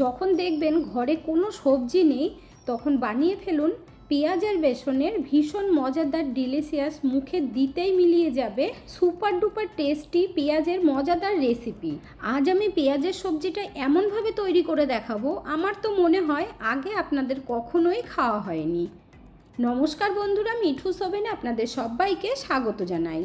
যখন দেখবেন ঘরে কোনো সবজি নেই, তখন বানিয়ে ফেলুন পেঁয়াজের বেসনের ভীষণ মজাদার ডিলিশিয়াস মুখে দিতেই মিলিয়ে যাবে সুপার ডুপার টেস্টি পেঁয়াজের মজাদার রেসিপি আজ আমি পেঁয়াজের সবজিটা এমনভাবে তৈরি করে দেখাবো, আমার তো মনে হয় আগে আপনাদের কখনোই খাওয়া হয়নি। নমস্কার বন্ধুরা, মিঠু সোভেনে আপনাদের সবাইকে স্বাগত জানাই।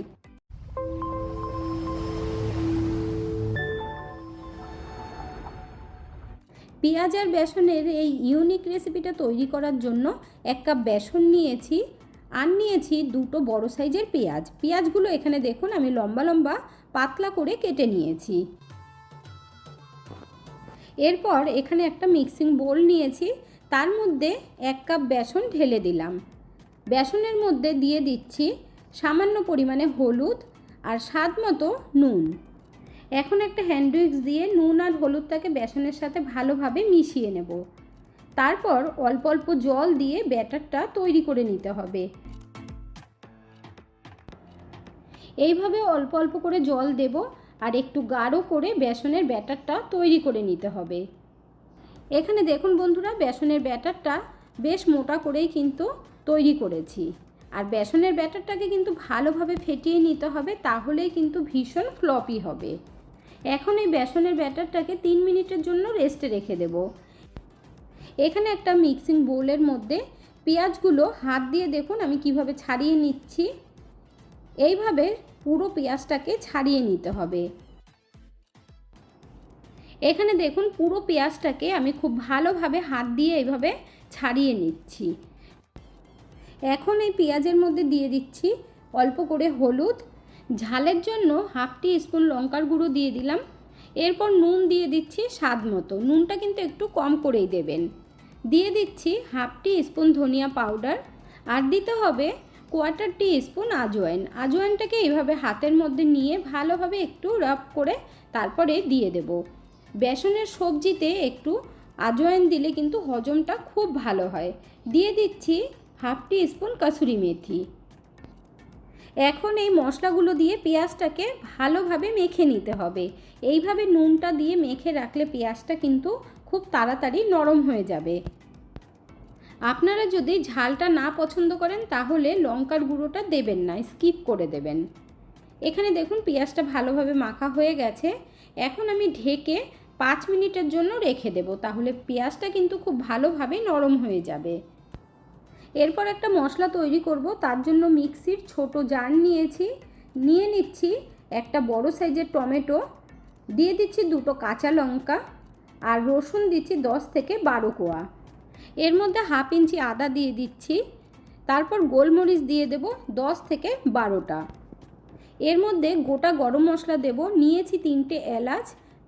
পেঁয়াজ আর বেসনের এই ইউনিক রেসিপিটা তৈরি করার জন্য এক কাপ বেসন নিয়েছি আর নিয়েছি দুটো বড় সাইজের পেঁয়াজ। পেঁয়াজগুলো এখানে দেখুন, আমি লম্বা লম্বা পাতলা করে কেটে নিয়েছি। এরপর এখানে একটা মিক্সিং বোল নিয়েছি, তার মধ্যে এক কাপ বেসন ঢেলে দিলাম। বেসনের মধ্যে দিয়ে দিচ্ছি সামান্য পরিমাণে হলুদ আর স্বাদ মতো নুন। এখন একটা হ্যান্ড উইক্স দিয়ে নুন আর হলুদটাকে বেসনের সাথে ভালোভাবে মিশিয়ে নেব। তারপর অল্প অল্প জল দিয়ে ব্যাটারটা তৈরি করে নিতে হবে। এইভাবে অল্প অল্প করে জল দেব আর একটু গাঢ় করে বেসনের ব্যাটারটা তৈরি করে নিতে হবে। এখানে দেখুন বন্ধুরা, বেসনের ব্যাটারটা বেশ মোটা করেই কিন্তু তৈরি করেছি। আর বেসনের ব্যাটারটাকে কিন্তু ভালোভাবে ফেটিয়ে নিতে হবে, তাহলেই কিন্তু ভীষণ ফ্লপি হবে। এখন এই বেসনের ব্যাটারটাকে তিন মিনিটের জন্য রেস্টে রেখে দেব। এখানে একটা মিক্সিং বোলের মধ্যে পেঁয়াজগুলো হাত দিয়ে দেখুন আমি কীভাবে ছাড়িয়ে নিচ্ছি। এইভাবে পুরো পেঁয়াজটাকে ছাড়িয়ে নিতে হবে। এখানে দেখুন পুরো পেঁয়াজটাকে আমি খুব ভালোভাবে হাত দিয়ে এইভাবে ছাড়িয়ে নিচ্ছি। এখন এই পেঁয়াজের মধ্যে দিয়ে দিচ্ছি অল্প করে হলুদ ঝালের জন্য হাফ টি স্পুন লঙ্কার গুঁড়ো দিয়ে দিলাম। এরপর নুন দিয়ে দিচ্ছি স্বাদ মতো। নুনটা কিন্তু একটু কম করেই দেবেন। দিয়ে দিচ্ছি হাফ টি স্পুন ধনিয়া পাউডার। আর দিতে হবে কোয়ার্টার টি স্পুন আজওয়াইন। আজওয়াইনটাকে এইভাবে হাতের মধ্যে নিয়ে ভালোভাবে একটু রাব করে তারপরে দিয়ে দেব। বেসনের সবজিতে একটু আজওয়াইন দিলে কিন্তু হজমটা খুব ভালো হয়। দিয়ে দিচ্ছি হাফ টি স্পুন কাসুরি মেথি। এখন এই মশলাগুলো দিয়ে পেঁয়াজটাকে ভালোভাবে মেখে নিতে হবে। এইভাবে নুনটা দিয়ে মেখে রাখলে পেঁয়াজটা কিন্তু খুব তাড়াতাড়ি নরম হয়ে যাবে। আপনারা যদি ঝালটা না পছন্দ করেন, তাহলে লঙ্কার গুঁড়োটা দেবেন না, স্কিপ করে দেবেন। এখানে দেখুন পেঁয়াজটা ভালোভাবে মাখা হয়ে গেছে। এখন আমি ঢেকে পাঁচ মিনিটের জন্য রেখে দেব, তাহলে পেঁয়াজটা কিন্তু খুব ভালোভাবে নরম হয়ে যাবে। এরপর একটা মশলা তৈরি করব, তার জন্য মিক্সির ছোট জার নিয়েছি, নিয়ে নিচ্ছি একটা বড় সাইজের টমেটো, দিয়ে দিচ্ছি দুটো কাঁচা লঙ্কা আর রসুন দিচ্ছি দশ থেকে বারো কোয়া। এর মধ্যে হাফ ইঞ্চি আদা দিয়ে দিচ্ছি, তারপর গোলমরিচ দিয়ে দেব দশ থেকে বারোটা। এর মধ্যে গোটা গরম মশলা দেব, নিয়েছি তিনটে এলাচ,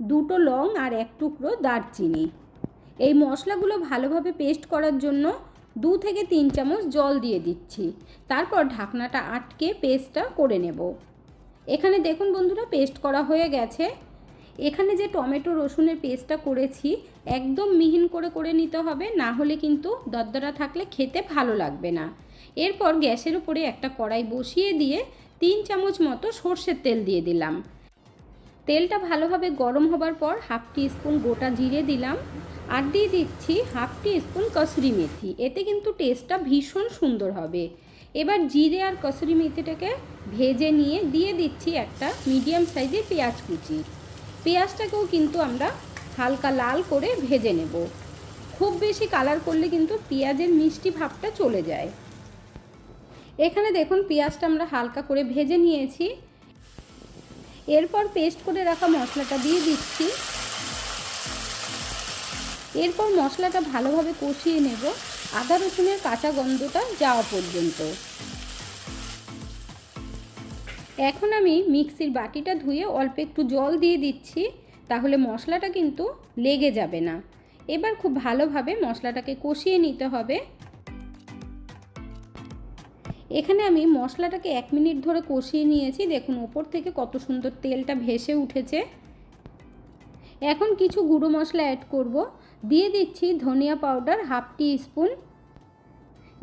দুটো লং আর এক টুকরো দারচিনি। এই মশলাগুলো ভালোভাবে পেস্ট করার জন্য দু থেকে তিন চামচ জল দিয়ে দিচ্ছি। তারপর ঢাকনাটা আটকে পেস্টটা করে নেব। এখানে দেখুন বন্ধুরা, পেস্ট করা হয়ে গেছে। এখানে যে টমেটো রসুনের পেস্টটা করেছি, একদম মিহিন করে করে নিতে হবে, না হলে কিন্তু দরদরা থাকলে খেতে ভালো লাগবে না। এরপর গ্যাসের উপরে একটা কড়াই বসিয়ে দিয়ে তিন চামচ মতো সর্ষের তেল দিয়ে দিলাম। তেলটা ভালোভাবে গরম হবার পর হাফ টি স্পুন গোটা জিরে দিলাম। আর দিয়ে দিচ্ছি হাফ টি স্পুন কসুরি মেথি। এতে কিন্তু টেস্টটা ভীষণ সুন্দর হবে। এবার জিরে আর কসুরি মেথিটাকে ভেজে নিয়ে দিয়ে দিচ্ছি একটা মিডিয়াম সাইজের পেঁয়াজ কুচি। পেঁয়াজটাকেও কিন্তু আমরা হালকা লাল করে ভেজে নেব। খুব বেশি কালার করলে কিন্তু পেঁয়াজের মিষ্টি ভাবটা চলে যায়। এখানে দেখুন পেঁয়াজটা আমরা হালকা করে ভেজে নিয়েছি। এরপর পেস্ট করে রাখা মশলাটা দিয়ে দিচ্ছি। এরপর মশলাটা ভালোভাবে কষিয়ে নেব। আদা রসুনের কাঁচা গন্ধটা যাওয়া পর্যন্ত। এখন আমি মিক্সির বাটিটা ধুয়ে অল্প একটু জল দিয়ে দিচ্ছি, তাহলে মশলাটা কিন্তু লেগে যাবে না। এবার খুব ভালোভাবে মশলাটাকে কষিয়ে নিতে হবে। এখানে আমি মশলাটাকে এক মিনিট ধরে কষিয়ে নিয়েছি। দেখুন, ওপর থেকে কত সুন্দর তেলটা ভেসে উঠেছে। এখন কিছু গুঁড়ো মশলা অ্যাড করব। দিয়ে দিচ্ছি ধনিয়া পাউডার হাফ টি স্পুন।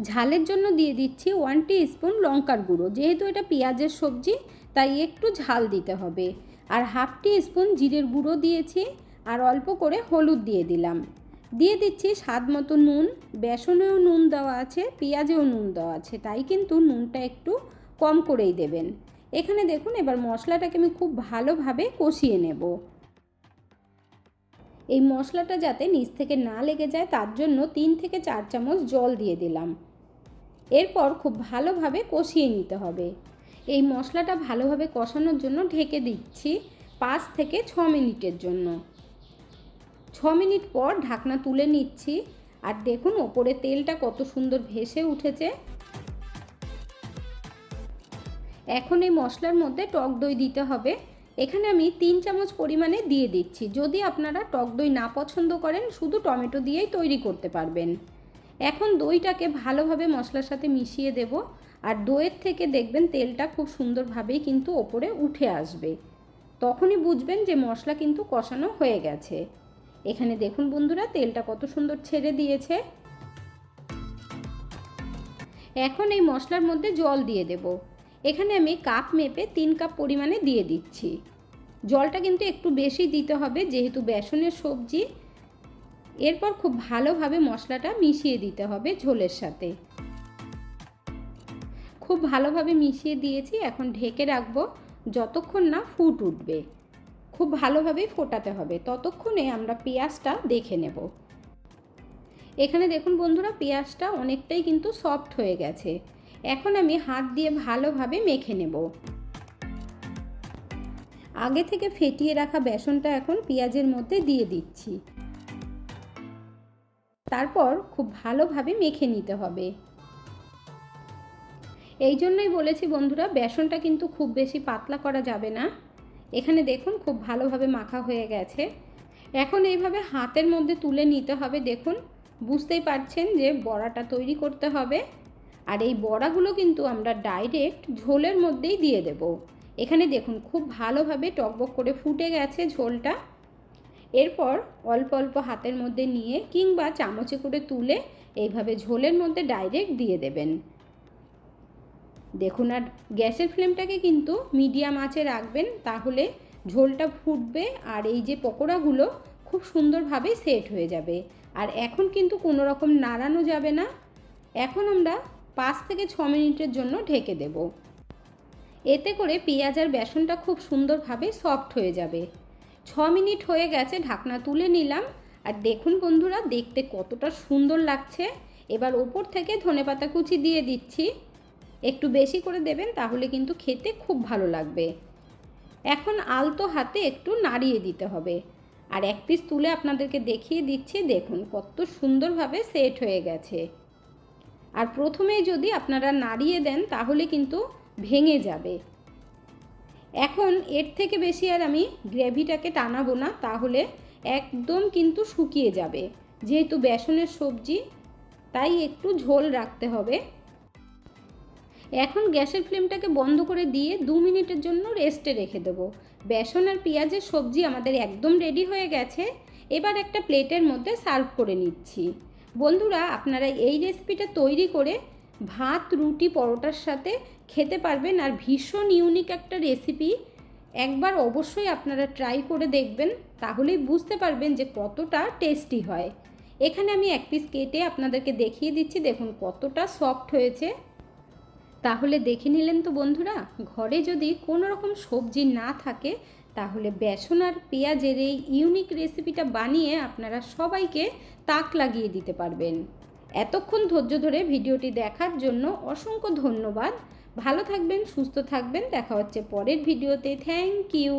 ঝালের জন্য দিয়ে দিচ্ছি ওয়ান টি স্পুন লঙ্কার গুঁড়ো। যেহেতু এটা পেঁয়াজের সবজি, তাই একটু ঝাল দিতে হবে। আর হাফ টি স্পুন জিরের গুঁড়ো দিয়েছি আর অল্প করে হলুদ দিয়ে দিলাম। দিয়ে দিচ্ছি স্বাদ মতো নুন। বেসনেও নুন দেওয়া আছে, পেঁয়াজেও নুন দেওয়া আছে, তাই কিন্তু নুনটা একটু কম করেই দেবেন। এখানে দেখুন, এবার মশলাটাকে আমি খুব ভালোভাবে কষিয়ে নেব। এই মশলাটা যাতে নিচ থেকে না লেগে যায়, তার জন্য তিন থেকে চার চামচ জল দিয়ে দিলাম। এরপর খুব ভালোভাবে কষিয়ে নিতে হবে। এই মশলাটা ভালোভাবে কষানোর জন্য ঢেকে দিচ্ছি পাঁচ থেকে ছ মিনিটের জন্য। ছ মিনিট পর ঢাকনা তুলে নিচ্ছি। আর দেখুন, ওপরে তেলটা কত সুন্দর ভেসে উঠেছে। এখন এই মশলার মধ্যে টক দই দিতে হবে। এখানে আমি তিন চামচ পরিমাণে দিয়ে দিচ্ছি। যদি আপনারা টক দই না পছন্দ করেন, শুধু টমেটো দিয়েই তৈরি করতে পারবেন। এখন দইটাকে ভালোভাবে মশলার সাথে মিশিয়ে দেব আর দইয়ের থেকে দেখবেন তেলটা খুব সুন্দরভাবেই কিন্তু ওপরে উঠে আসবে। তখনই বুঝবেন যে মশলা কিন্তু কষানো হয়ে গেছে। এখানে দেখুন বন্ধুরা, তেলটা কত সুন্দর ছেড়ে দিয়েছে। এখন এই মশলার মধ্যে জল দিয়ে দেব। এখানে আমি কাপ মেপে তিন কাপ পরিমাণে দিয়ে দিচ্ছি। জলটা কিন্তু একটু বেশি দিতে হবে, যেহেতু বেসনের সবজি। এরপর খুব ভালোভাবে মশলাটা মিশিয়ে দিতে হবে ঝোলের সাথে। খুব ভালোভাবে মিশিয়ে দিয়েছি, এখন ঢেকে রাখব যতক্ষণ না ফুট উঠবে। খুব ভালোভাবেই ফোটাতে হবে, ততক্ষণে আমরা পেঁয়াজটা দেখে নেব। এখানে দেখুন বন্ধুরা, পেঁয়াজটা অনেকটাই কিন্তু সফট হয়ে গেছে। এখন আমি হাত দিয়ে ভালোভাবে মেখে নেব। আগে থেকে ফেটিয়ে রাখা বেসনটা এখন পেঁয়াজের মধ্যে দিয়ে দিচ্ছি। তারপর খুব ভালোভাবে মেখে নিতে হবে। এই জন্যই বলেছি বন্ধুরা, বেসনটা কিন্তু খুব বেশি পাতলা করা যাবে না। এখানে দেখুন খুব ভালোভাবে মাখা হয়ে গেছে। এখন এইভাবে হাতের মধ্যে তুলে নিতে হবে। দেখুন, বুঝতেই পারছেন যে বড়াটা তৈরি করতে হবে। আর এই বড়াগুলো কিন্তু আমরা ডাইরেক্ট ঝোলের মধ্যেই দিয়ে দেব। এখানে দেখুন, খুব ভালোভাবে টকবক করে ফুটে গেছে ঝোলটা। এরপর অল্প অল্প হাতের মধ্যে নিয়ে কিংবা চামচে করে তুলে এইভাবে ঝোলের মধ্যে ডাইরেক্ট দিয়ে দেবেন। দেখুন, আর গ্যাসের ফ্লেমটাকে কিন্তু মিডিয়াম আঁচে রাখবেন, তাহলে ঝোলটা ফুটবে আর এই যে পকোড়াগুলো খুব সুন্দরভাবে সেট হয়ে যাবে। আর এখন কিন্তু কোনো রকম নাড়ানো যাবে না। এখন আমরা পাঁচ থেকে ছ মিনিটের জন্য ঢেকে দেব। এতে করে পেঁয়াজ আর বেসনটা খুব সুন্দরভাবে সফট হয়ে যাবে। ছ মিনিট হয়ে গেছে, ঢাকনা তুলে নিলাম। আর দেখুন বন্ধুরা, দেখতে কতটা সুন্দর লাগছে। এবার ওপর থেকে ধনেপাতা কুচি দিয়ে দিচ্ছি। একটু বেশি করে দেবেন, তাহলে কিন্তু খেতে খুব ভালো লাগবে। এখন আলতো হাতে একটু নাড়িয়ে দিতে হবে। আর এক পিস তুলে আপনাদেরকে দেখিয়ে দিচ্ছি, দেখুন কত সুন্দরভাবে সেট হয়ে গেছে। আর প্রথমেই যদি আপনারা নাড়িয়ে দেন, তাহলে কিন্তু ভেঙে যাবে। এখন এর থেকে বেশি আর আমি গ্রেভিটাকে টানাবো না, তাহলে একদম কিন্তু শুকিয়ে যাবে। যেহেতু বেসনের সবজি, তাই একটু ঝোল রাখতে হবে। এখন গ্যাসের ফ্লেমটাকে বন্ধ করে দিয়ে দু মিনিটের জন্য রেস্টে রেখে দেবো। বেসন আর পেঁয়াজের সবজি আমাদের একদম রেডি হয়ে গেছে। এবার একটা প্লেটের মধ্যে সার্ভ করে নিচ্ছি। বন্ধুরা, আপনারা এই রেসিপিটা তৈরি করে ভাত, রুটি, পরোটার সাথে খেতে পারবেন আর ভীষণ ইউনিক একটা রেসিপি একবার অবশ্যই আপনারা ট্রাই করে দেখবেন, তাহলেই বুঝতে পারবেন যে কতটা টেস্টি হয়। এখানে আমি এক পিস কেটে আপনাদেরকে দেখিয়ে দিচ্ছি, দেখুন কতটা সফট হয়েছে। তাহলে দেখে নিলেন তো বন্ধুরা, ঘরে যদি কোনো রকম সবজি না থাকে, তাহলে বেসন আর পেঁয়াজের এই ইউনিক রেসিপিটা বানিয়ে আপনারা সবাইকে তাক লাগিয়ে দিতে পারবেন। এতক্ষণ ধৈর্য ধরে ভিডিওটি দেখার জন্য অসংখ্য ধন্যবাদ। ভালো থাকবেন, সুস্থ থাকবেন, দেখা হচ্ছে পরের ভিডিওতে। Thank you